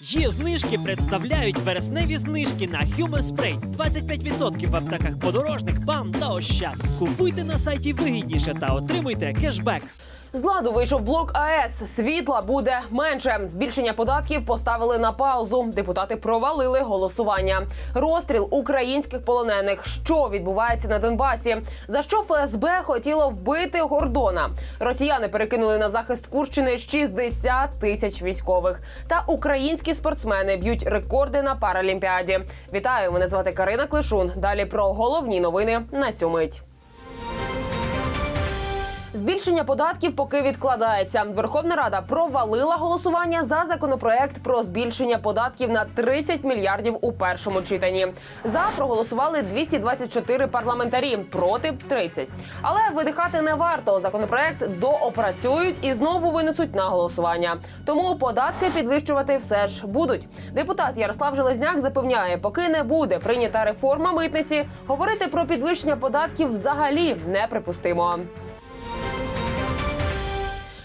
Є знижки представляють вересневі знижки на Human Spray. 25% в аптеках подорожник, бам та ощад. Купуйте на сайті вигідніше та отримуйте кешбек. З ладу вийшов блок АЕС. Світла буде менше. Збільшення податків поставили на паузу. Депутати провалили голосування. Розстріл українських полонених. Що відбувається на Донбасі? За що ФСБ хотіло вбити Гордона? Росіяни перекинули на захист Курщини 60 тисяч військових. Та українські спортсмени б'ють рекорди на паралімпіаді. Вітаю! Мене звати Карина Клишун. Далі про головні новини на цю мить. Збільшення податків поки відкладається. Верховна Рада провалила голосування за законопроект про збільшення податків на 30 мільярдів у першому читанні. За проголосували 224 парламентарі проти 30. Але видихати не варто. Законопроект доопрацюють і знову винесуть на голосування. Тому податки підвищувати все ж будуть. Депутат Ярослав Железняк запевняє, поки не буде прийнята реформа митниці, говорити про підвищення податків взагалі неприпустимо.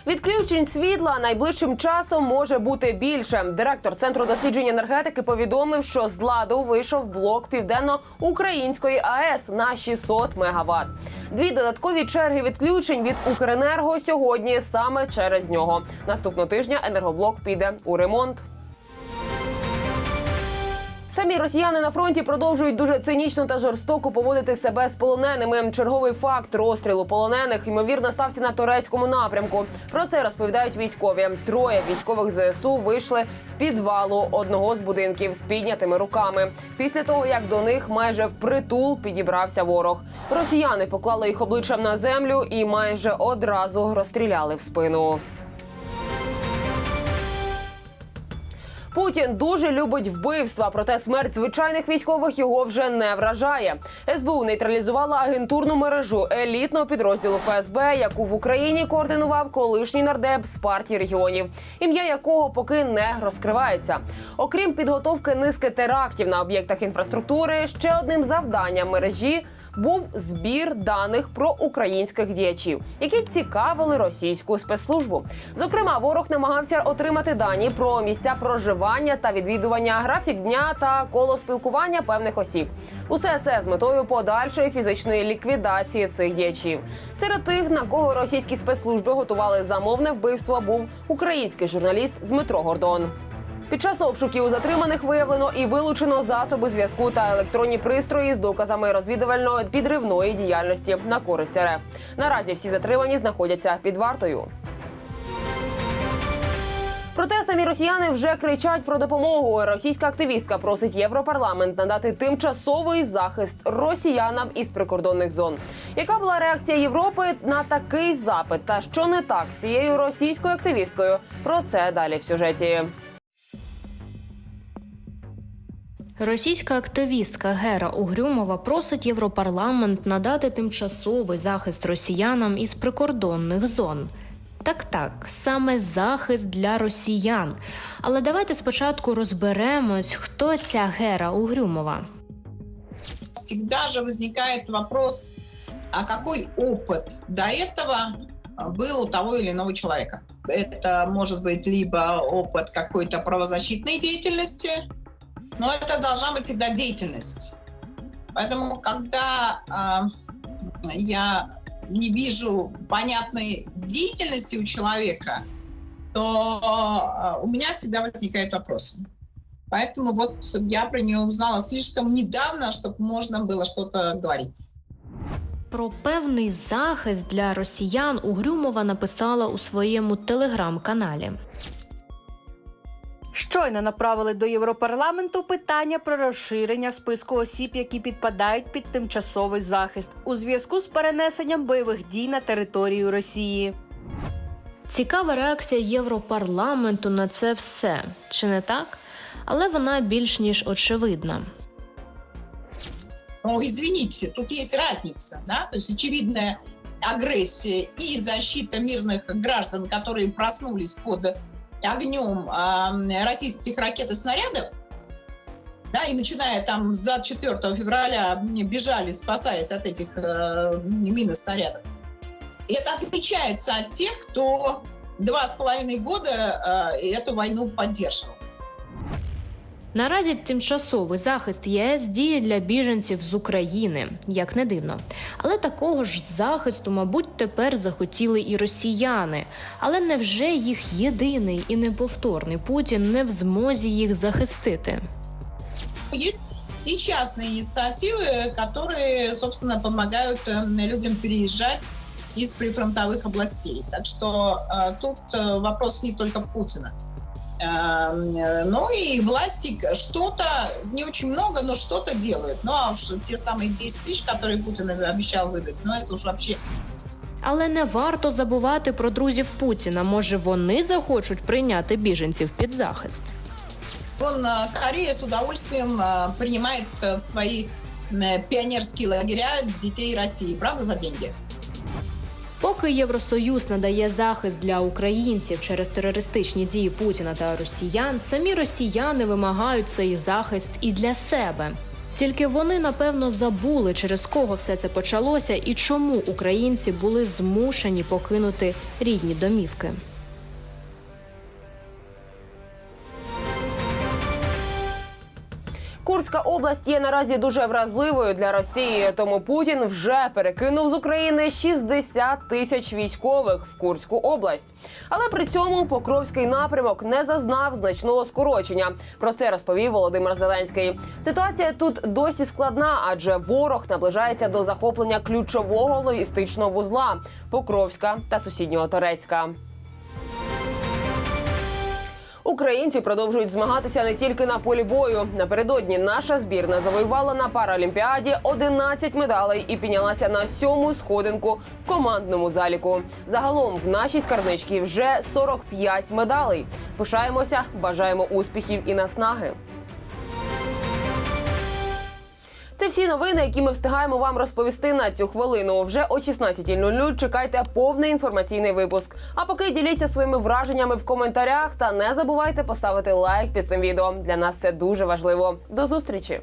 Відключень світла найближчим часом може бути більше. Директор центру досліджень енергетики повідомив, що з ладу вийшов блок південно-української АЕС на 600 мегаватт. Дві додаткові черги відключень від Укренерго сьогодні саме через нього. Наступного тижня енергоблок піде у ремонт. Самі росіяни на фронті продовжують дуже цинічно та жорстоко поводити себе з полоненими. Черговий факт розстрілу полонених ймовірно стався на турецькому напрямку. Про це розповідають військові. Троє військових ЗСУ вийшли з підвалу одного з будинків з піднятими руками. Після того як до них майже впритул підібрався ворог. Росіяни поклали їх обличчям на землю і майже одразу розстріляли в спину. Путін дуже любить вбивства, проте смерть звичайних військових його вже не вражає. СБУ нейтралізувала агентурну мережу елітного підрозділу ФСБ, яку в Україні координував колишній нардеп з партії регіонів, ім'я якого поки не розкривається. Окрім підготовки низки терактів на об'єктах інфраструктури, ще одним завданням мережі. Був збір даних про українських діячів, які цікавили російську спецслужбу. Зокрема, ворог намагався отримати дані про місця проживання та відвідування, графік дня та коло спілкування певних осіб. Усе це з метою подальшої фізичної ліквідації цих діячів. Серед тих, на кого російські спецслужби готували замовне вбивство, був український журналіст Дмитро Гордон. Під час обшуків у затриманих виявлено і вилучено засоби зв'язку та електронні пристрої з доказами розвідувально-підривної діяльності на користь РФ. Наразі всі затримані знаходяться під вартою. Проте самі росіяни вже кричать про допомогу. Російська активістка просить Європарламент надати тимчасовий захист росіянам із прикордонних зон. Яка була реакція Європи на такий запит? Та що не так з цією російською активісткою? Про це далі в сюжеті. Російська активістка Гера Угрюмова просить Європарламент надати тимчасовий захист росіянам із прикордонних зон. Так, так, саме захист для росіян. Але давайте спочатку розберемось, хто ця Гера Угрюмова. всегда же возникает вопрос, а какой опыт до этого был у того или иного человека. Это может быть либо опыт какой-то правозащитной деятельности, но это должна быть всегда деятельность. Поэтому, когда а, я не вижу понятной деятельности у человека, то а, у меня всегда возникают вопросы. Поэтому вот я про нее узнала слишком недавно, чтобы можно было что-то говорить. Про певний захист для росіян Угрюмова написала у своєму телеграм-каналі. Щойно направили до Європарламенту питання про розширення списку осіб, які підпадають під тимчасовий захист у зв'язку з перенесенням бойових дій на територію Росії. Цікава реакція Європарламенту на це все, чи не так? Але вона більш ніж очевидна. Ну, извините, тут есть разница, да, то есть очевидная агрессия и защита мирных граждан, которые проснулись под огнем э, российских ракет и снарядов, да, и начиная там с 24 февраля бежали, спасаясь от этих э, мин и снарядов. И это отличается от тех, кто два с половиной года э, эту войну поддерживал. Наразі тимчасовий захист єС діє для біженців з України, як не дивно. Але такого ж захисту, мабуть, тепер захотіли і росіяни. Але невже їх єдиний і неповторний Путін не в змозі їх захистити? Есть и частные инициативы, которые, собственно, помогают э, людям переезжать из прифронтовых областей. Так что э, тут э, вопрос не только Путина. Э, э, Но и власти что-то, не очень много, но что-то делают. Ну а уж те самые 10 тысяч, которые Путин обещал выдать, ну это уж вообще Але не варто забувати про друзів Путіна. Може, вони захочуть прийняти біженців під захист. Он, э, Корея с удовольствием э, принимает э, в свои э, пионерские лагеря детей России, правда, за деньги? Поки Євросоюз надає захист для українців через терористичні дії Путіна та росіян, самі росіяни вимагають цей захист і для себе. Тільки вони напевно забули, через кого все це почалося і чому українці були змушені покинути рідні домівки. Курська область є наразі дуже вразливою для Росії, тому Путін вже перекинув з України 60 тисяч військових в Курську область. Але при цьому Покровський напрямок не зазнав значного скорочення. Про це розповів Володимир Зеленський. Ситуація тут досі складна, адже ворог наближається до захоплення ключового логістичного вузла Покровська та сусіднього Торецька. Українці продовжують змагатися не тільки на полі бою. Напередодні наша збірна завоювала на паралімпіаді 11 медалей і піднялася на сьому сходинку в командному заліку. Загалом в нашій скарничці вже 45 медалей. Пишаємося, бажаємо успіхів і наснаги. Це всі новини, які ми встигаємо вам розповісти на цю хвилину. Вже о 16.00 чекайте повний інформаційний випуск. А поки діліться своїми враженнями в коментарях та не забувайте поставити лайк під цим відео. Для нас це дуже важливо. До зустрічі!